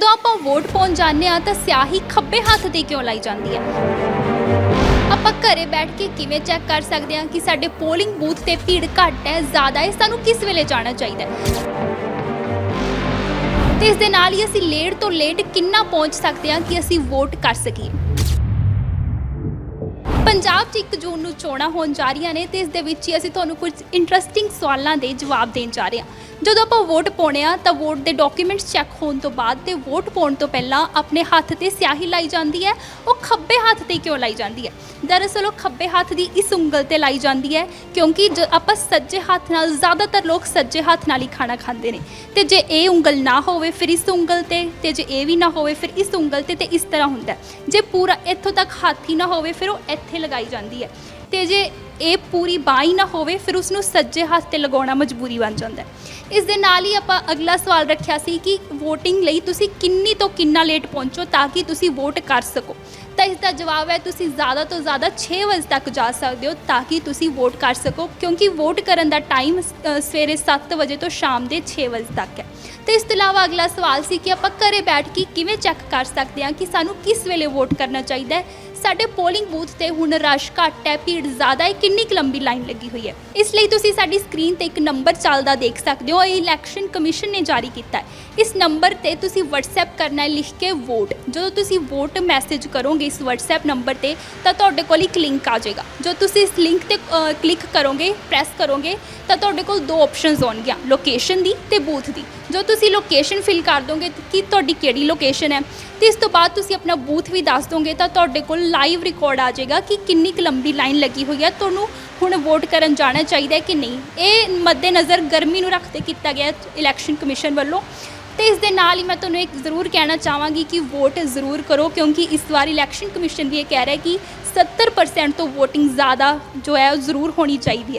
ਜਦੋਂ ਆਪਾਂ ਵੋਟ ਪਾਉਣ ਜਾਂਦੇ ਆ ਤਾਂ ਸਿਆਹੀ ਖੱਬੇ ਹੱਥ ਤੇ ਕਿਉਂ ਲਾਈ ਜਾਂਦੀ ਹੈ? ਆਪਾਂ ਘਰੇ ਬੈਠ ਕੇ ਕਿਵੇਂ ਚੈੱਕ ਕਰ ਸਕਦੇ ਹਾਂ ਕਿ ਸਾਡੇ ਪੋਲਿੰਗ ਬੂਥ ਤੇ ਭੀੜ ਘੱਟ ਹੈ, ਜ਼ਿਆਦਾ ਹੈ, ਸਾਨੂੰ ਕਿਸ ਵੇਲੇ ਜਾਣਾ ਚਾਹੀਦਾ ਹੈ? ਤੇ ਇਸ ਦੇ ਨਾਲ ਹੀ ਅਸੀਂ ਲੇਟ ਤੋਂ ਲੇਟ ਕਿੰਨਾ ਪਹੁੰਚ ਸਕਦੇ ਹਾਂ ਕਿ ਅਸੀਂ ਵੋਟ ਕਰ ਸਕੀਏ? ਪੰਜਾਬ 'ਚ 1 ਜੂਨ ਨੂੰ ਚੋਣਾਂ ਹੋਣ ਜਾ ਰਹੀਆਂ ਨੇ ਤੇ ਇਸ ਦੇ ਵਿੱਚ ਹੀ ਅਸੀਂ ਤੁਹਾਨੂੰ ਕੁਝ ਇੰਟਰਸਟਿੰਗ ਸਵਾਲਾਂ ਦੇ ਜਵਾਬ ਦੇਣ ਜਾ ਰਹੇ ਹਾਂ। ਜਦੋਂ ਆਪਾਂ ਵੋਟ ਪਾਉਣੇ ਆ, ਤਾਂ ਵੋਟ ਦੇ ਡਾਕੂਮੈਂਟਸ ਚੈੱਕ ਹੋਣ ਤੋਂ ਬਾਅਦ ਤੇ ਵੋਟ ਪਾਉਣ ਤੋਂ ਪਹਿਲਾਂ ਆਪਣੇ ਹੱਥ ਤੇ ਸਿਆਹੀ ਲਾਈ ਜਾਂਦੀ ਹੈ। ਉਹ ਖੱਬੇ ਹੱਥ ਤੇ ਕਿਉਂ ਲਾਈ ਜਾਂਦੀ ਹੈ? ਦਰਅਸਲ ਉਹ ਖੱਬੇ ਹੱਥ ਦੀ ਇਸ ਉਂਗਲ ਤੇ ਲਾਈ ਜਾਂਦੀ ਹੈ, ਕਿਉਂਕਿ ਜ ਆਪਾਂ ਸੱਜੇ ਹੱਥ ਨਾਲ, ਜ਼ਿਆਦਾਤਰ ਲੋਕ ਸੱਜੇ ਹੱਥ ਨਾਲ ਹੀ ਖਾਣਾ ਖਾਂਦੇ ਨੇ। ਤੇ ਜੇ ਇਹ ਉਂਗਲ ਨਾ ਹੋਵੇ ਫਿਰ ਇਸ ਉਂਗਲ ਤੇ ਤੇ ਜੇ ਇਹ ਵੀ ਨਾ ਹੋਵੇ ਫਿਰ ਇਸ ਉਂਗਲ ਤੇ ਤੇ ਇਸ ਤਰ੍ਹਾਂ ਹੁੰਦਾ ਹੈ। ਜੇ ਪੂਰਾ ਇੱਥੋਂ ਤੱਕ ਹੱਥ ਹੀ ਨਾ ਹੋਵੇ ਫਿਰ ਉਹ ਇੱਥੇ ਲਗਾਈ ਜਾਂਦੀ ਹੈ। ਤੇ ਜੇ ਇਹ ਪੂਰੀ ਬਾਂਹ ਨਾ ਹੋਵੇ, ਫਿਰ ਉਸ ਨੂੰ ਸੱਜੇ ਹੱਥ ਤੇ ਲਗਾਉਣਾ ਮਜਬੂਰੀ ਬਣ ਜਾਂਦਾ ਹੈ। ਇਸ ਦੇ ਨਾਲ ਹੀ ਆਪਾਂ ਅਗਲਾ ਸਵਾਲ ਰੱਖਿਆ ਸੀ ਕਿ VOTING ਲਈ ਤੁਸੀਂ ਕਿੰਨੀ ਤੋਂ ਕਿੰਨਾ ਲੇਟ ਪਹੁੰਚੋ ਤਾਂ ਕਿ ਤੁਸੀਂ ਵੋਟ ਕਰ ਸਕੋ। ਤਾਂ ਇਸ ਦਾ ਜਵਾਬ ਹੈ, ਤੁਸੀਂ ਜ਼ਿਆਦਾ ਤੋਂ ਜ਼ਿਆਦਾ 6 ਵਜੇ ਤੱਕ ਜਾ ਸਕਦੇ ਹੋ ਤਾਂ ਕਿ ਤੁਸੀਂ ਵੋਟ ਕਰ ਸਕੋ, ਕਿਉਂਕਿ ਵੋਟ ਕਰਨ ਦਾ ਟਾਈਮ ਸਵੇਰੇ 7 ਵਜੇ ਤੋਂ ਸ਼ਾਮ ਦੇ 6 ਵਜੇ ਤੱਕ ਹੈ। ਤੇ ਇਸ ਤੋਂ ਇਲਾਵਾ ਅਗਲਾ ਸਵਾਲ ਸੀ ਕਿ ਆਪਾਂ ਘਰੇ ਬੈਠ ਕੇ ਕਿਵੇਂ ਚੈੱਕ ਕਰ ਸਕਦੇ ਹਾਂ ਕਿ ਸਾਨੂੰ ਕਿਸ ਵੇਲੇ ਵੋਟ ਕਰਨਾ ਚਾਹੀਦਾ ਹੈ ਸਾਡੇ ਪੋਲਿੰਗ ਬੂਥ ਤੇ ਹੁਣ ਰਸ਼ ਘੱਟ ਹੈ, ਭੀੜ ਜ਼ਿਆਦਾ ਹੈ, ਕਿੰਨੀ ਕੁ ਲੰਬੀ ਲਾਈਨ ਲੱਗੀ ਹੋਈ ਹੈ। ਇਸ ਲਈ ਤੁਸੀਂ ਸਾਡੀ ਸਕਰੀਨ ਤੇ ਇੱਕ ਨੰਬਰ ਚੱਲਦਾ ਦੇਖ ਸਕਦੇ ਹੋ, ਇਹ ਇਲੈਕਸ਼ਨ ਕਮਿਸ਼ਨ ਨੇ ਜਾਰੀ ਕੀਤਾ ਹੈ। ਇਸ ਨੰਬਰ ਤੇ ਤੁਸੀਂ WhatsApp ਕਰਨਾ ਹੈ, ਲਿਖ ਕੇ ਵੋਟ ਜਦੋਂ ਤੁਸੀਂ ਵੋਟ ਮੈਸੇਜ ਕਰੋਗੇ ਇਸ WhatsApp ਨੰਬਰ ਤੇ, ਤਾਂ ਤੁਹਾਡੇ ਕੋਲ ਇੱਕ ਲਿੰਕ ਆ ਜਾਏਗਾ। ਜੋ ਤੁਸੀਂ ਇਸ ਲਿੰਕ ਤੇ ਕਲਿੱਕ ਕਰੋਗੇ ਪ੍ਰੈਸ ਕਰੋਗੇ, ਤਾਂ ਤੁਹਾਡੇ ਕੋਲ ਦੋ ਆਪਸ਼ਨਸ ਆਉਣਗੀਆਂ ਲੋਕੇਸ਼ਨ ਦੀ ਤੇ ਬੂਥ ਦੀ। ਜੋ ਤੁਸੀਂ ਲੋਕੇਸ਼ਨ ਫਿਲ ਕਰ ਦੋਗੇ, ਕਿ ਤੁਹਾਡੀ ਕਿਹੜੀ ਲੋਕੇਸ਼ਨ ਹੈ, ਤੇ ਇਸ ਤੋਂ ਬਾਅਦ ਤੁਸੀਂ ਆਪਣਾ ਬੂਥ ਵੀ ਦੱਸ ਦੋਗੇ, ਤਾਂ ਤੁਹਾਡੇ ਕੋਲ ਲਾਈਵ ਰਿਕਾਰਡ ਆ ਜਾਏਗਾ ਕਿ ਕਿੰਨੀ ਕੁ ਲੰਬੀ ਲਾਈਨ ਲੱਗੀ ਹੋਈ ਹੈ ਤੁਹਾਨੂੰ ਹੁਣ ਵੋਟ ਕਰਨ ਜਾਣਾ ਚਾਹੀਦਾ ਹੈ ਕਿ ਨਹੀਂ? ਇਹ ਮੱਦੇਨਜ਼ਰ ਗਰਮੀ ਨੂੰ ਰੱਖਦੇ ਕੀਤਾ ਗਿਆ ਇਲੈਕਸ਼ਨ ਕਮਿਸ਼ਨ ਵੱਲੋਂ। ਤੇ ਇਸ ਦੇ ਨਾਲ ਹੀ ਮੈਂ ਤੁਹਾਨੂੰ ਇੱਕ ਜ਼ਰੂਰ ਕਹਿਣਾ ਚਾਹਾਂਗੀ ਕਿ ਵੋਟ ਜ਼ਰੂਰ ਕਰੋ, ਕਿਉਂਕਿ ਇਸ ਵਾਰ ਇਲੈਕਸ਼ਨ ਕਮਿਸ਼ਨ ਵੀ ਇਹ ਕਹਿ ਰਿਹਾ ਹੈ ਕਿ 70% ਤੋਂ VOTING ਜ਼ਿਆਦਾ ਜੋ ਹੈ ਉਹ ਜ਼ਰੂਰ ਹੋਣੀ ਚਾਹੀਦੀ ਹੈ।